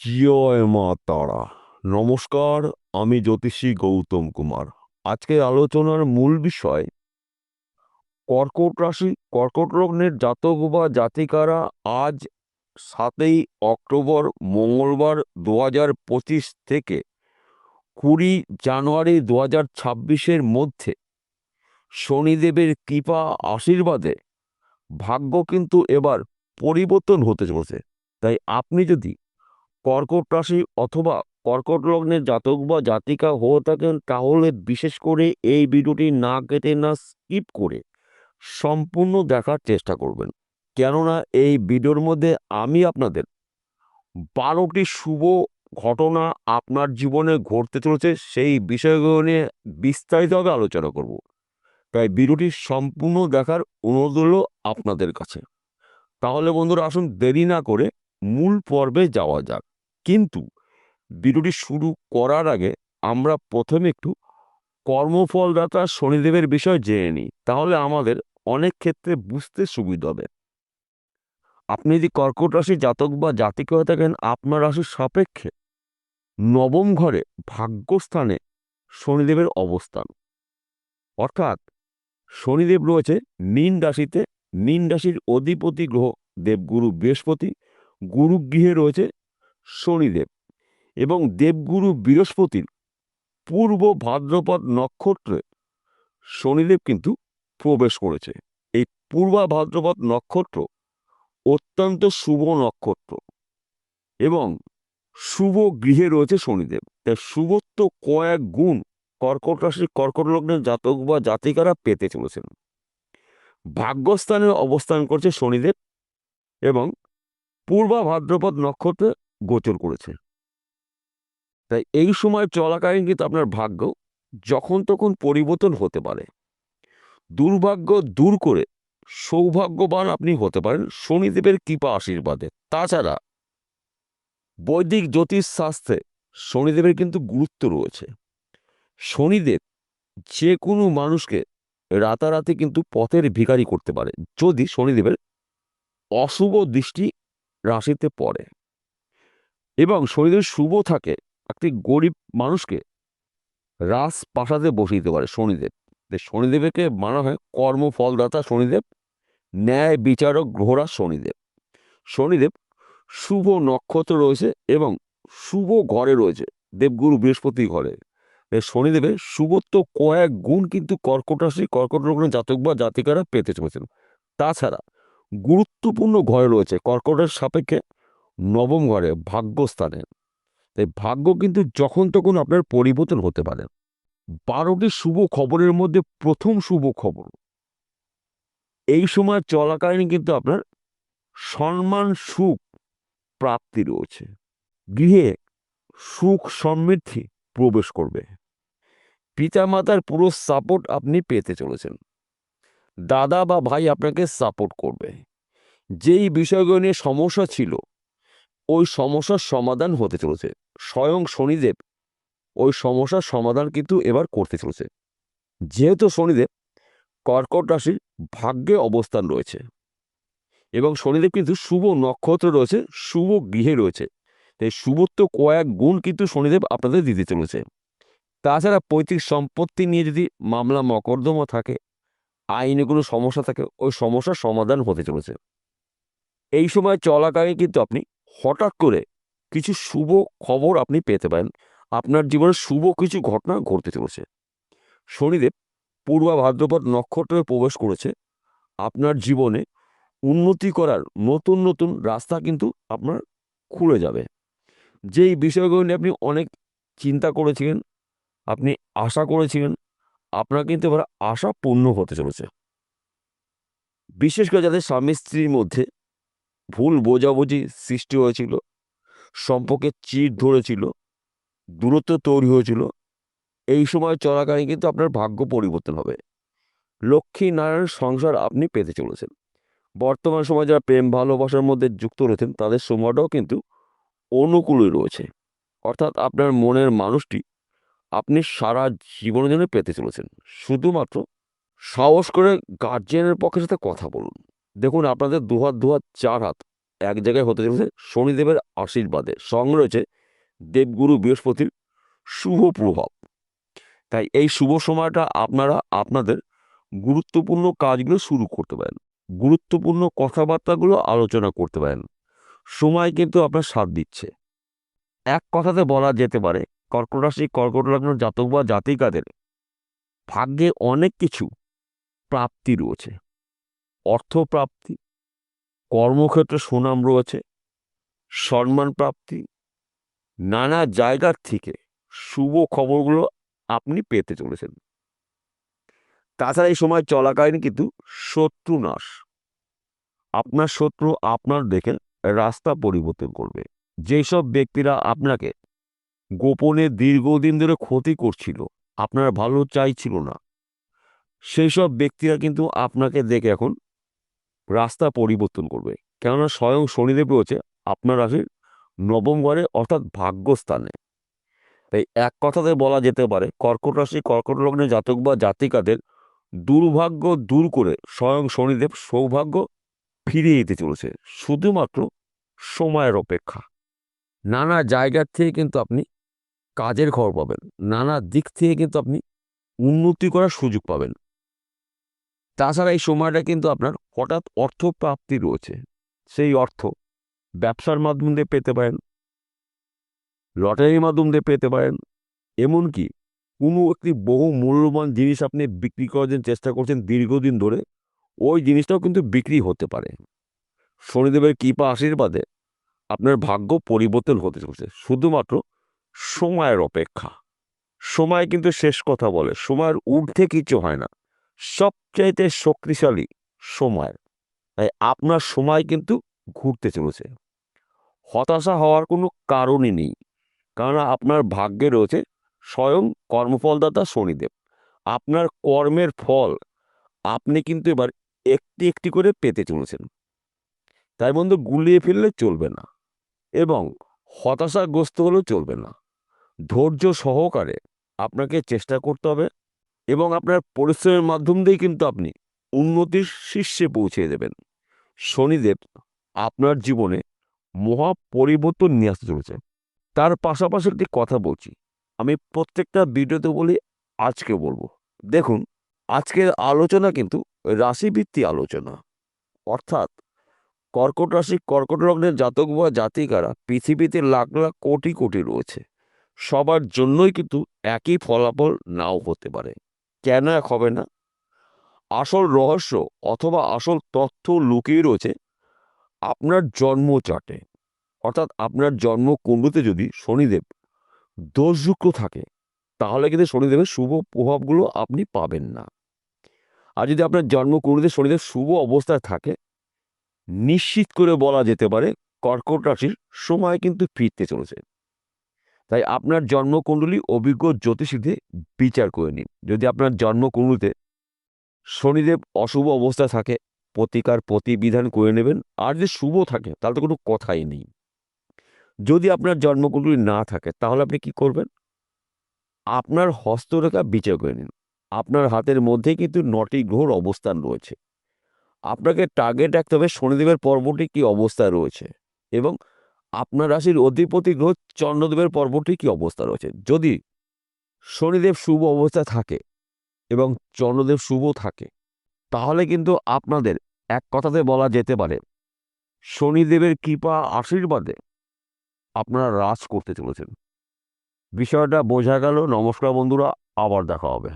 জয় মা তারা নমস্কার, আমি জ্যোতিষী গৌতম কুমার। আজকের আলোচনার মূল বিষয়, কর্কট রাশি, কর্কট লগ্নের জাতক বা জাতিকারা আজ সাতই অক্টোবর মঙ্গলবার দু হাজার পঁচিশ থেকে কুড়ি জানুয়ারি দু হাজার ছাব্বিশের মধ্যে শনিদেবের কৃপা আশীর্বাদে ভাগ্য কিন্তু এবার পরিবর্তন হতে চলেছে। তাই আপনি যদি কর্কট রাশি অথবা কর্কট লগ্নের জাতক বা জাতিকা হয়ে থাকেন, তাহলে বিশেষ করে এই ভিডিওটি না কেটে না স্কিপ করে সম্পূর্ণ দেখার চেষ্টা করবেন। কেননা এই ভিডিওর মধ্যে আমি আপনাদের বারোটি শুভ ঘটনা আপনার জীবনে ঘটতে চলেছে, সেই বিষয়গুলো নিয়ে বিস্তারিতভাবে আলোচনা করব। তাই ভিডিওটি সম্পূর্ণ দেখার অনুরোধ হল আপনাদের কাছে। তাহলে বন্ধুরা, আসুন দেরি না করে মূল পর্বে যাওয়া যাক। কিন্তু ভিডিওটি শুরু করার আগে আমরা প্রথমে একটু কর্মফলদাতা শনিদেবের বিষয় জেনে নিই। তাহলে আমাদের অনেক ক্ষেত্রে বুঝতে সুবিধা হবে। আপনি যদি কর্কট রাশি জাতক বা জাতিক হয়ে থাকেন, আপনার রাশির সাপেক্ষে নবম ঘরে ভাগ্যস্থানে শনিদেবের অবস্থান। অর্থাৎ শনিদেব রয়েছে মীন রাশিতে। মীন রাশির অধিপতি গ্রহ দেবগুরু বৃহস্পতি। গুরুগৃহে রয়েছে শনিদেব এবং দেবগুরু বৃহস্পতির পূর্ব ভাদ্রপদ নক্ষত্রে শনিদেব কিন্তু প্রবেশ করেছে। এই পূর্বা ভাদ্রপদ নক্ষত্র অত্যন্ত শুভ নক্ষত্র এবং শুভ গৃহে রয়েছে শনিদেব। তাই শুভত্ব কয়েক গুণ কর্কট রাশির কর্কট লগ্নের জাতক বা জাতিকারা পেতে চলেছেন। ভাগ্যস্থানে অবস্থান করছে শনিদেব এবং পূর্বা ভাদ্রপদ নক্ষত্রে গোচর করেছে। তাই এই সময় চলাকালীন কিন্তু আপনার ভাগ্য যখন তখন পরিবর্তন হতে পারে। দুর্ভাগ্য দূর করে সৌভাগ্যবান আপনি হতে পারেন শনিদেবের কৃপা আশীর্বাদে। তাছাড়া বৈদিক জ্যোতিষ শাস্ত্রে শনিদেবের কিন্তু গুরুত্ব রয়েছে। শনিদেব যে কোনো মানুষকে রাতারাতি কিন্তু পথের ভিখারি করতে পারে যদি শনিদেবের অশুভ দৃষ্টি রাশিতে পড়ে। এবং শনিদেব শুভ থাকে, একটি গরিব মানুষকে রাস প্রাসাদে বসিয়ে দিতে পারে শনিদেব। শনিদেবকে মানা হয় কর্মফলদাতা শনিদেব, ন্যায় বিচারক গ্রহরা শনিদেব। শনিদেব শুভ নক্ষত্র রয়েছে এবং শুভ ঘরে রয়েছে, দেবগুরু বৃহস্পতি ঘরে। শনিদেবের শুভত্ব কয়েক গুণ কিন্তু কর্কট রাশি কর্কট লগ্নের জাতক বা জাতিকারা পেতে চলেছেন। তাছাড়া গুরুত্বপূর্ণ ঘরে রয়েছে, কর্কটের সাপেক্ষে নবম ঘরে ভাগ্যস্থানে। তাই ভাগ্য কিন্তু যখন তখন আপনার পরিবর্তন হতে পারে। বারোটি শুভ খবরের মধ্যে প্রথম শুভ খবর। এই সময় চলাকালীন কিন্তু আপনার সম্মান, সুখ প্রাপ্তি রয়েছে। গৃহে সুখ সমৃদ্ধি প্রবেশ করবে। পিতামাতার পুরো সাপোর্ট আপনি পেতে চলেছেন। দাদা বা ভাই আপনাকে সাপোর্ট করবে। যেই বিষয়গুলো নিয়ে সমস্যা ছিল ওই সমস্যার সমাধান হতে চলেছে। স্বয়ং শনিদেব ওই সমস্যার সমাধান কিন্তু এবার করতে চলেছে। যেহেতু শনিদেব কর্কট রাশির ভাগ্যে অবস্থান রয়েছে এবং শনিদেব কিন্তু শুভ নক্ষত্র রয়েছে, শুভ গৃহে রয়েছে। তাই শুভত্ব কয়েক গুণ কিন্তু শনিদেব আপনাদের দিতে চলেছে। তাছাড়া পৈতৃক সম্পত্তি নিয়ে যদি মামলা মকদ্দমা থাকে, আইনে কোনো সমস্যা থাকে, ওই সমস্যার সমাধান হতে চলেছে। এই সময় চলাকালীন কিন্তু আপনি হঠাৎ করে কিছু শুভ খবর আপনি পেতে পারেন। আপনার জীবনে শুভ কিছু ঘটনা ঘটতে চলেছে। শনিদেব পূর্বা ভাদ্রপদ নক্ষত্রে প্রবেশ করেছে। আপনার জীবনে উন্নতি করার নতুন নতুন রাস্তা কিন্তু আপনার খুলে যাবে। যেই বিষয়গুলো নিয়ে আপনি অনেক চিন্তা করেছিলেন, আপনি আশা করেছিলেন, আপনার কিন্তু এবার আশা পূর্ণ হতে চলেছে। বিশেষ করে যাদের স্বামী স্ত্রীর মধ্যে ভুল বোঝাবুঝি সৃষ্টি হয়েছিল। সম্পর্কে চির ধরেছিল। দূরত্ব তৈরি হয়েছিল। এই সময় চলাকালীন কিন্তু আপনার ভাগ্য পরিবর্তন হবে। লক্ষ্মী নারায়ণ সংসার আপনি পেতে চলেছেন। বর্তমান সময়ে যারা প্রেম ভালোবাসার মধ্যে যুক্ত রয়েছেন, তাদের সময়টাও কিন্তু অনুকূলে রয়েছে। অর্থাৎ আপনার মনের মানুষটি আপনি সারা জীবনের জন্য পেতে চলেছেন। শুধুমাত্র সাহস করে গার্জিয়ানের পক্ষের সাথে কথা বলুন। দেখুন আপনাদের দুহাত দুহাত চার হাত, এক জায়গায় হতে চলেছে শনিদেবের আশীর্বাদে। সঙ্গে রয়েছে দেবগুরু বৃহস্পতির শুভ প্রভাব। তাই এই শুভ সময়টা আপনারা আপনাদের গুরুত্বপূর্ণ কাজগুলো শুরু করতে পারেন। গুরুত্বপূর্ণ কথাবার্তাগুলো আলোচনা করতে পারেন। সময় কিন্তু আপনার সাথ দিচ্ছে। এক কথাতে বলা যেতে পারে, কর্কট রাশি, কর্কট লগ্ন, জাতক বা জাতিকাদের ভাগ্যে অনেক কিছু প্রাপ্তি রয়েছে। অর্থপ্রাপ্তি, কর্মক্ষেত্রে সুনাম রয়েছে সম্মান প্রাপ্তি নানা জায়গার থেকে শুভ খবরগুলো আপনি পেতে চলেছেন। তাছাড়া এই সময় চলাকালীন কিন্তু শত্রু নাশ। আপনার শত্রু আপনার দেখে রাস্তা পরিবর্তন করবে। যেসব ব্যক্তিরা আপনাকে গোপনে দীর্ঘদিন ধরে ক্ষতি করছিল, আপনার ভালো চাইছিল না সেই সব ব্যক্তিরা কিন্তু আপনাকে দেখে এখন রাস্তা পরিবর্তন করবে। কেননা স্বয়ং শনিদেব রয়েছে আপনার রাশির নবম ঘরে অর্থাৎ ভাগ্যস্থানে। তাই এক কথাতে বলা যেতে পারে, কর্কট রাশি, কর্কট লগ্নে জাতক বা জাতিকাদের দুর্ভাগ্য দূর করে স্বয়ং শনিদেব সৌভাগ্য ফিরিয়ে দিতে চলেছে, শুধুমাত্র সময়ের অপেক্ষা। নানা জায়গার থেকে কিন্তু আপনি কাজের খবর পাবেন, নানা দিক থেকে কিন্তু আপনি উন্নতি করার সুযোগ পাবেন। তাছাড়া এই সময়টা কিন্তু আপনার হঠাৎ অর্থ প্রাপ্তি রয়েছে। সেই অর্থ ব্যবসার মাধ্যম দিয়ে পেতে পারেন, লটারির মাধ্যম দিয়ে পেতে পারেন, এমনকি কোনো একটি বহু মূল্যবান জিনিস আপনি বিক্রি করার জন্য চেষ্টা করছেন দীর্ঘদিন ধরে, ওই জিনিসটাও কিন্তু বিক্রি হতে পারে। শনিদেবের কৃপা আশীর্বাদে আপনার ভাগ্য পরিবর্তন হতে চলছে। শুধুমাত্র সময়ের অপেক্ষা। সময় কিন্তু শেষ কথা বলে, সময়ের ঊর্ধ্বে কিছু হয় না। সবচাইতে শক্তিশালী সময়। তাই আপনার সময় কিন্তু ঘুরতে চলেছে। হতাশা হওয়ার কোনো কারণই নেই। কারণ আপনার ভাগ্যে রয়েছে স্বয়ং কর্মফলদাতা শনিদেব। আপনার কর্মের ফল আপনি কিন্তু এবার একটি একটি করে পেতে চলেছেন। তাই বন্ধু, গুলিয়ে ফেললে চলবে না এবং হতাশাগ্রস্ত হলেও চলবে না। ধৈর্য সহকারে আপনাকে চেষ্টা করতে হবে। এবং আপনার পরিশ্রমের মাধ্যম দিয়েই কিন্তু আপনি উন্নতির শীর্ষে পৌঁছে দেবেন। শনিদেব আপনার জীবনে মহা পরিবর্তন নিয়ে আসতে চলেছে। তার পাশাপাশি একটি কথা বলছি। আমি প্রত্যেকটা ভিডিওতে বলি, আজকে বলব। দেখুন, আজকের আলোচনা কিন্তু রাশিভিত্তিক আলোচনা। অর্থাৎ কর্কট রাশি, কর্কট লগ্নের জাতক বা জাতিকারা পৃথিবীতে লাখ লাখ কোটি কোটি রয়েছে। সবার জন্যই কিন্তু একই ফলাফল নাও হতে পারে। কেন এক হবে না? আসল রহস্য অথবা আসল তথ্য লুকিয়ে রয়েছে আপনার জন্ম চাটে। অর্থাৎ আপনার জন্ম কুণ্ডুতে যদি শনিদেব দোষযুক্ত থাকে, তাহলে কিন্তু শনিদেবের শুভ প্রভাবগুলো আপনি পাবেন না। আর যদি আপনার জন্ম কুণ্ডুতে শনিদেব শুভ অবস্থায় থাকে, নিশ্চিত করে বলা যেতে পারে কর্কট রাশির সময় কিন্তু ফিরতে চলেছে। তাই আপনার জন্মকুণ্ডলী অভিজ্ঞ জ্যোতিষীদের বিচার করে নিন। যদি আপনার জন্মকুণ্ডলিতে শনিদেব অশুভ অবস্থা থাকে, প্রতিকার প্রতিবিধান করে নেবেন, আর যদি শুভ থাকে, তাহলে তো কোনো কথাই নেই। যদি আপনার জন্মকুণ্ডলী না থাকে, তাহলে আপনি কি করবেন? আপনার হস্তরেখা বিচার করে নিন। আপনার হাতের মধ্যে কিন্তু নটি গ্রহর অবস্থান রয়েছে। আপনাকে টার্গেট রাখতে হবে শনিদেবের পর্বটি কি অবস্থা রয়েছে এবং আপনার রাশির অধিপতি গ্রহ চন্দ্রদেবের পর্বটি কি অবস্থা রয়েছে? যদি শনিদেব শুভ অবস্থায় থাকে এবং চন্দ্রদেব শুভ থাকে, তাহলে কিন্তু আপনাদের এক কথাতে বলা যেতে পারে, শনিদেবের কৃপা আশীর্বাদে আপনারা রাজ করতে চলেছেন। বিষয়টা বোঝা গেল। নমস্কার বন্ধুরা, আবার দেখা হবে।